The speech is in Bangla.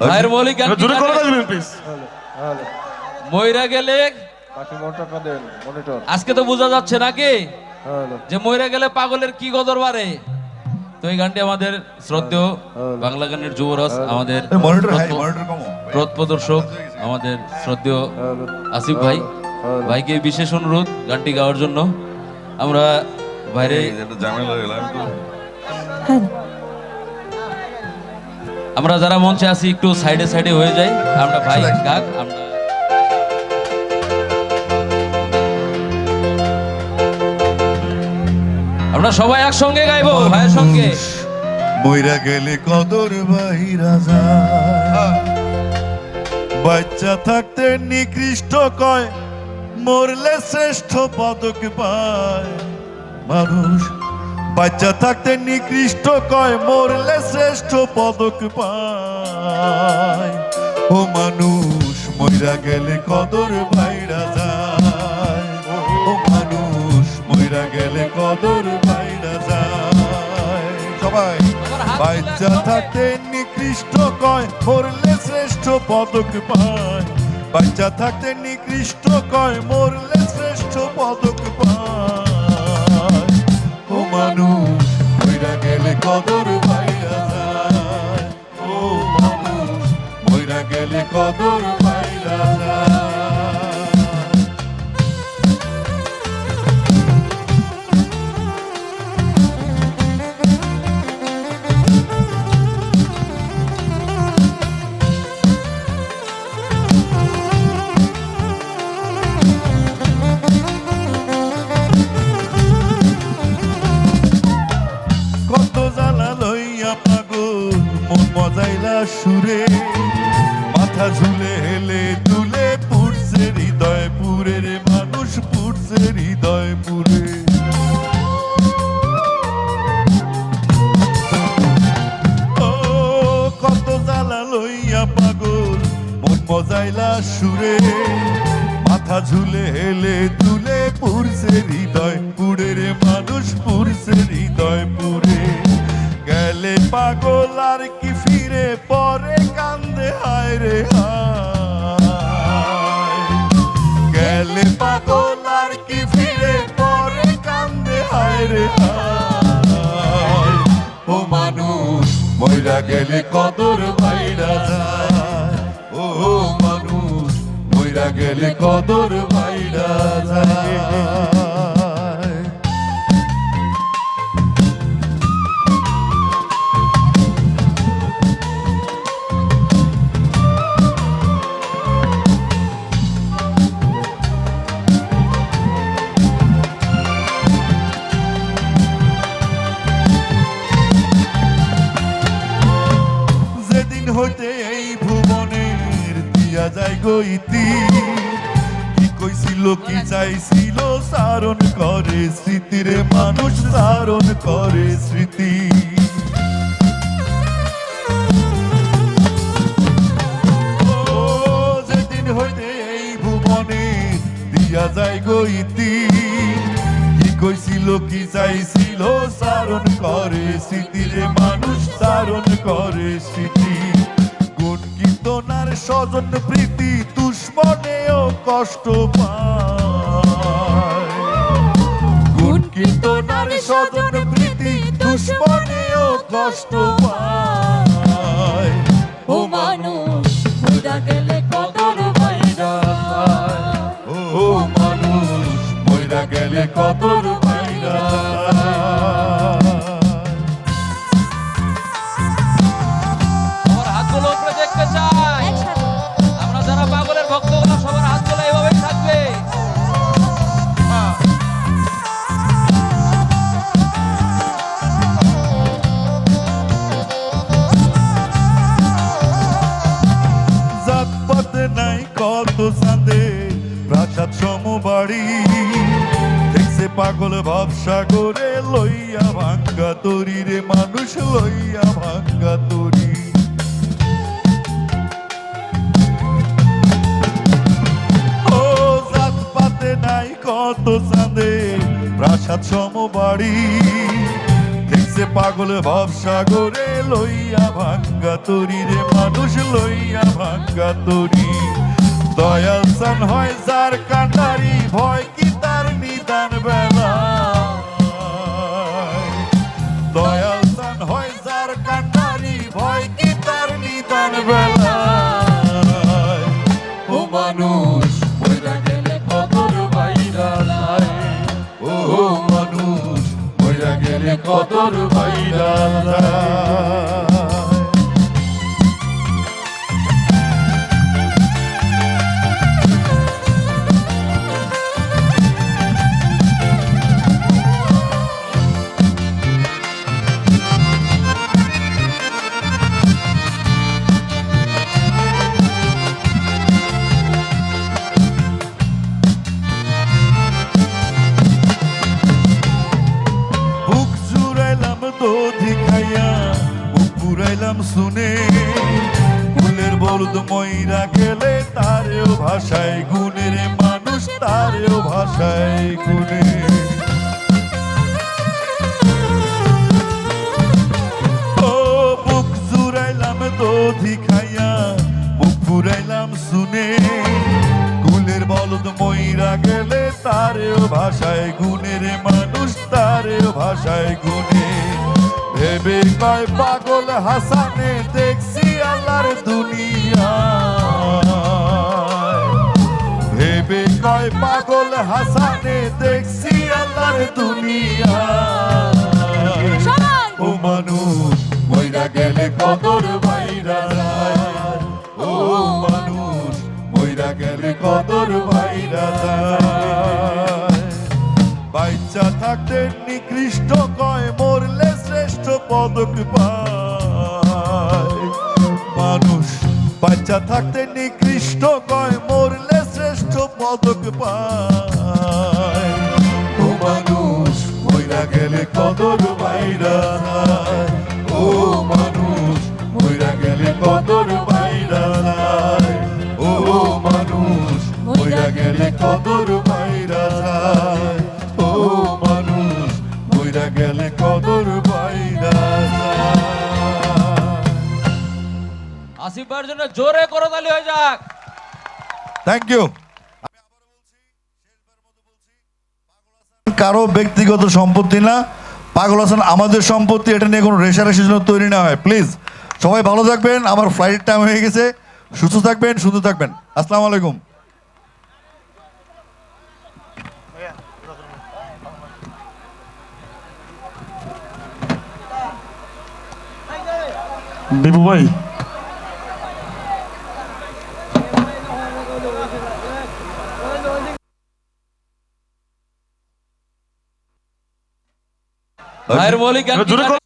ভাইয়ের মৌলিক গান জোরে করে জানেন? প্লিজ ময়রা গেলে বাকি মনিটরটা দেন মনিটর আজকে তো বোঝা যাচ্ছে নাকি? যে ময়রা গেলে পাগলের কি গদর বাড়ে? তো এই গানটি আমাদের শ্রদ্ধেয় বাংলা গানের যুবরাজ আমাদের প্রদর্শক আমাদের শ্রদ্ধেয় আসিফ ভাই। ভাইকে বিশেষ অনুরোধ গানটি গাওয়ার জন্য। আমরা বাইরে এই আমরা যারা মঞ্চে আছি একটু সাইডে সাইডে হয়ে যাই। আমরা ভাই গাক আমরা আমরা সবাই একসঙ্গে গাইবো ভাইয়ের সঙ্গে। মইরা গেলে কদর বাইরা যায়। বাচ্চা থাকতে নিকৃষ্ট কয় মরলে শ্রেষ্ঠ পদক পায়। মানুষ বাচ্চা থাকতে নিকৃষ্ট কয় মরলে শ্রেষ্ঠ পদক পায়। ও মানুষ মইরা গেলে কদর বাইরা যায়। ও মানুষ মইরা গেলে কদর বাইরা যায়। সবাই। বাচ্চা থাকতে নিকৃষ্ট কয় মরলে শ্রেষ্ঠ পদক পায়। বাচ্চা থাকতে নিকৃষ্ট কয় মরলে শ্রেষ্ঠ পদক পায়। মানুষ মইরা গেলে কদর বাইরা যায়। ও মানুষ মইরা গেলে কদর যায়। মজাইলা সুরে। মাথা ঝুলে হেলে তুলে পুড়ছে হৃদয় পুরে রে মানুষ, পুড়ছে হৃদয় পুরে ও, কত জ্বালা লইয়া পাগল, মন মজাইলা সুরে। মাথা ঝুলে হেলে তুলে পুরছে হৃদয় পুড়ে রে মানুষ পুরছে হৃদয় পুড়ে গেলে পাগল আর কি ফিরে পরে কান্দে, হায় রে গেলে পাগল আর কি ফিরে পরে কান্দে, হায় রে ও মানুষ, মইরা গেলে কদর বাইরা যায়। ও মানুষ, মইরা গেলে কদর বাইরা যায়। গইতি কি কইছিল কি চাইছিল সারণ করে স্মৃতিরে মানুষ সারণ করে স্মৃতি। যেদিন হইতে এই ভুবনে দিয়া যায় গইতি। কি কইছিল কি চাইছিল সারণ করে স্মৃতিরে মানুষ সারণ করে স্মৃতি। কীর্তনার স্বজন প্রীতি দুশ্মনেও কষ্ট পায়। গুণ কীর্তনার স্বজন প্রীতি দুশ্মনেও কষ্ট পায়। ও মানুষ বুঝা গেলে কদর বাইরা ও মানুষ মইরা গেলে কদর পাগল ভাবসাগরে লইয়া ভাঙ্গা তরি রে, মানুষ লইয়া ভাঙ্গা তরি। ও জাত পাতে নাই কত চাঁদে, প্রাসাদ সমবাড়ি। দেখছে পাগল ভবসাগরে লইয়া ভাঙ্গা তরি রে, মানুষ লইয়া ভাঙ্গা তরি। দয়াল সান হয় যার কান্ডারি, ভয় কি তার নিদান বেলা মইরা গেলে কদর পুরাইলাম শুনে ফুলের বলদ ময়রা গেলে তারেও ভাষায় গুণের মানুষ, তারেও ভাষায় গুণে। দধি খাইয়া বুক পুরাইলাম শুনে গুলের বলদ ময়রা গেলে তারেও ভাষায় গুণের মানুষ, তারেও ভাষায় গুণে। ভেবে কয় পাগল হাসানে দেখছি আল্লাহর দুনিয়া। ভেবে কয় পাগল হাসানে দেখছি আল্লাহর দুনিয়া। ও মানুষ মইরা গেলে কদর পদক পায়। মানুষ বাচ্চা থাকতে নিকৃষ্ট কয়, মরলে শ্রেষ্ঠ পদক পায়। ও মানুষ, মইরা গেলে কদর বাইরা ও মানুষ, মইরা গেলে কদর বাইরা ও মানুষ, মইরা গেলে কদর আসিফ ভাইয়ের জন্য জোরে করতালি হয়ে যাক। থ্যাংক ইউ কারও ব্যক্তিগত সম্পত্তি না পাগল হাসান আমাদের সম্পত্তি এটা নিয়ে কোনো রেশারেশির জন্য তৈরি না হয় প্লিজ সবাই ভালো থাকবেন আমার ফ্লাইট টাইম হয়ে গেছে সুস্থ থাকবেন সুস্থ থাকবেন। আসসালামু আলাইকুম। বিভু ভাই ভাইয়ের মৌলিক জানেন?